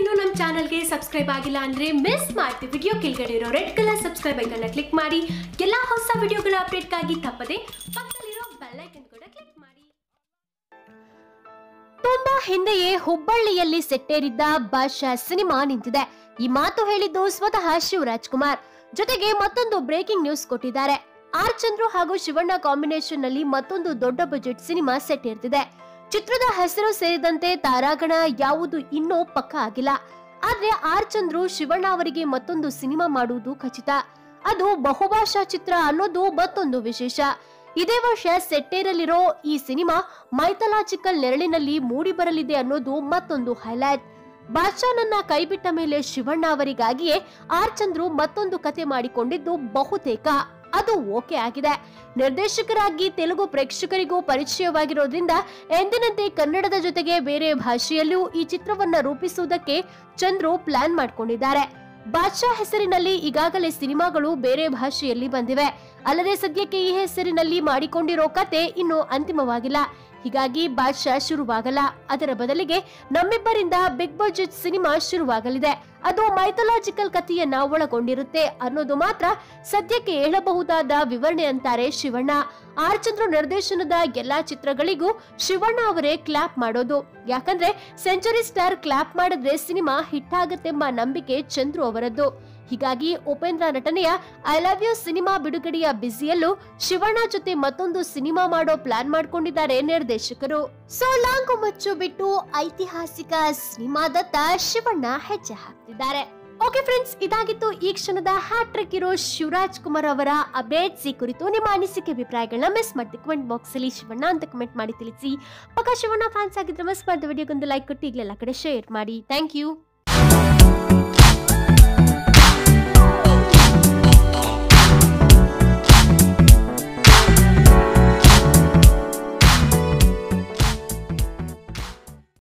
ಇನ್ನೂ ನಮ್ಮ ಚಾನಲ್ಗೆ ಸಬ್ಸ್ಕ್ರೈಬ್ ಆಗಿಲ್ಲ ಅಂದ್ರೆ ಮಿಸ್ ಮಾಡ್ತಿ ವಿಡಿಯೋ ಕೆಳಗಡೆ ಇರೋ ರೆಡ್ ಕಲರ್ ಸಬ್ಸ್ಕ್ರೈಬ್ ಐಕನ್ನ ಕ್ಲಿಕ್ ಮಾಡಿ. ಎಲ್ಲಾ ಹೊಸ ವಿಡಿಯೋಗಳ ಅಪ್ಡೇಟ್ಗಾಗಿ ತಪ್ಪದೆ ಪಕ್ಕದಲ್ಲಿರೋ ಐಕನ್ ಕೂಡ ಕ್ಲಿಕ್ ಮಾಡಿ. ತುಂಬಾ ಹಿಂದೆಯೇ ಹುಬ್ಬಳ್ಳಿಯಲ್ಲಿ ಸೆಟ್ಟೇರಿದ್ದ ಬಾಷಾ ಸಿನಿಮಾ ನಿಂತಿದೆ. ಈ ಮಾತು ಹೇಳಿದ್ದು ಸ್ವತಃ ಶಿವರಾಜ್ ಕುಮಾರ್. ಜೊತೆಗೆ ಮತ್ತೊಂದು ಬ್ರೇಕಿಂಗ್ ನ್ಯೂಸ್ ಕೊಟ್ಟಿದ್ದಾರೆ. ಆರ್ ಚಂದ್ರು ಹಾಗೂ ಶಿವಣ್ಣ ಕಾಂಬಿನೇಷನ್ನಲ್ಲಿ ಮತ್ತೊಂದು ದೊಡ್ಡ ಬಜೆಟ್ ಸಿನಿಮಾ ಸೆಟ್ಟೇರ್ತಿದೆ. ಚಿತ್ರದ ಹೆಸರು ಸೇರಿದಂತೆ ತಾರಾಗಣ ಯಾವುದು ಇನ್ನೂ ಪಕ್ಕ ಆಗಿಲ್ಲ. ಆದ್ರೆ ಆರ್ ಚಂದ್ರು ಶಿವಣ್ಣ ಅವರಿಗೆ ಮತ್ತೊಂದು ಸಿನಿಮಾ ಮಾಡುವುದು ಖಚಿತ. ಅದು ಬಹುಭಾಷಾ ಚಿತ್ರ ಅನ್ನೋದು ಮತ್ತೊಂದು ವಿಶೇಷ. ಇದೇ ವರ್ಷ ಸೆಟ್ಟೇರಲ್ಲಿರೋ ಈ ಸಿನಿಮಾ ಮೈಥಲಾಜಿಕಲ್ ನೆರಳಿನಲ್ಲಿ ಮೂಡಿ ಬರಲಿದೆ ಅನ್ನೋದು ಮತ್ತೊಂದು ಹೈಲೈಟ್. ಬಾದ್ಶಾನನ್ನ ಕೈಬಿಟ್ಟ ಮೇಲೆ ಶಿವಣ್ಣ ಅವರಿಗಾಗಿಯೇ ಆರ್ ಚಂದ್ರು ಮತ್ತೊಂದು ಕತೆ ಮಾಡಿಕೊಂಡಿದ್ದು ಬಹುತೇಕ. ಅದು ಓಕೆ ಆಗಿದೆ. ನಿರ್ದೇಶಕರಾಗಿ ತೆಲುಗು ಪ್ರೇಕ್ಷಕರಿಗೂ ಪರಿಚಯವಾಗಿರೋದ್ರಿಂದ ಎಂದಿನಂತೆ ಕನ್ನಡದ ಜೊತೆಗೆ ಬೇರೆ ಭಾಷೆಯಲ್ಲೂ ಈ ಚಿತ್ರವನ್ನ ರೂಪಿಸುವುದಕ್ಕೆ ಚಂದ್ರು ಪ್ಲಾನ್ ಮಾಡ್ಕೊಂಡಿದ್ದಾರೆ. ಬಾದ್ಶಾ ಹೆಸರಿನಲ್ಲಿ ಈಗಾಗಲೇ ಸಿನಿಮಾಗಳು ಬೇರೆ ಭಾಷೆಯಲ್ಲಿ ಬಂದಿವೆ. ಅಲ್ಲದೆ ಸದ್ಯಕ್ಕೆ ಈ ಹೆಸರಿನಲ್ಲಿ ಮಾಡಿಕೊಂಡಿರೋ ಕತೆ ಇನ್ನು ಅಂತಿಮವಾಗಿಲ್ಲ. ಹೀಗಾಗಿ ಬಾದ್ಶಾ ಶುರುವಾಗಲ್ಲ. ಅದರ ಬದಲಿಗೆ ನಮ್ಮಿಬ್ಬರಿಂದ ಬಿಗ್ ಬಜೆಟ್ ಸಿನಿಮಾ ಶುರುವಾಗಲಿದೆ. ಅದು ಮೈಥಲಾಜಿಕಲ್ ಕಥೆಯನ್ನ ಒಳಗೊಂಡಿರುತ್ತೆ ಅನ್ನೋದು ಮಾತ್ರ ಸದ್ಯಕ್ಕೆ ಹೇಳಬಹುದಾದ ವಿವರಣೆ ಅಂತಾರೆ ಶಿವಣ್ಣ. ಆರ್ ಚಂದ್ರ ನಿರ್ದೇಶನದ ಎಲ್ಲಾ ಚಿತ್ರಗಳಿಗೂ ಶಿವಣ್ಣ ಅವರೇ ಕ್ಲಾಪ್ ಮಾಡೋದು. ಯಾಕಂದ್ರೆ ಸೆಂಚುರಿ ಸ್ಟಾರ್ ಕ್ಲಾಪ್ ಮಾಡಿದ್ರೆ ಸಿನಿಮಾ ಹಿಟ್ ಆಗತ್ತೆಂಬ ನಂಬಿಕೆ ಚಂದ್ರು ಅವರದ್ದು. ಹೀಗಾಗಿ ಉಪೇಂದ್ರ ನಟನೆಯ ಐ ಲವ್ ಯು ಸಿನಿಮಾ ಬಿಡುಗಡೆಯ ಬ್ಯುಸಿಯಲ್ಲೂ ಶಿವಣ್ಣ ಜೊತೆ ಮತ್ತೊಂದು ಸಿನಿಮಾ ಮಾಡೋ ಪ್ಲಾನ್ ಮಾಡ್ಕೊಂಡಿದ್ದಾರೆ ನಿರ್ದೇಶಕರು. ಸೊ, ಲಾಂಗು ಮಚ್ಚು ಬಿಟ್ಟು ಐತಿಹಾಸಿಕ ಸಿನಿಮಾದತ್ತ ಶಿವಣ್ಣ ಹೆಜ್ಜೆ ಹಾಕ್ತಿದ್ದಾರೆ. ಓಕೆ ಫ್ರೆಂಡ್ಸ್ ಇದಾಗಿತ್ತು ಈ ಕ್ಷಣದ ಹ್ಯಾಟ್ರಿಕ್ ಇರೋ ಶಿವರಾಜ್ ಕುಮಾರ್ ಅವರ ಅಪ್ಡೇಟ್ಸ್ ಈ ಕುರಿತು ನಿಮ್ಮ ಅನಿಸಿಕೆ, ಅಭಿಪ್ರಾಯಗಳನ್ನ ಮಿಸ್ ಮಾಡಿ ಕಮೆಂಟ್ ಬಾಕ್ಸ್ ಅಲ್ಲಿ ಶಿವಣ್ಣ ಅಂತ ಕಮೆಂಟ್ ಮಾಡಿ ತಿಳಿಸಿ. ಪಕ್ಕ ಶಿವಣ್ಣ ಫ್ಯಾನ್ಸ್ ಆಗಿದ್ರೆ ಮಿಸ್ ಮಾಡಿದ ವಿಡಿಯೋಗೊಂದು ಲೈಕ್ ಕೊಟ್ಟು ಈಗಲೆಲ್ಲ ಕಡೆ ಶೇರ್ ಮಾಡಿ. Thank you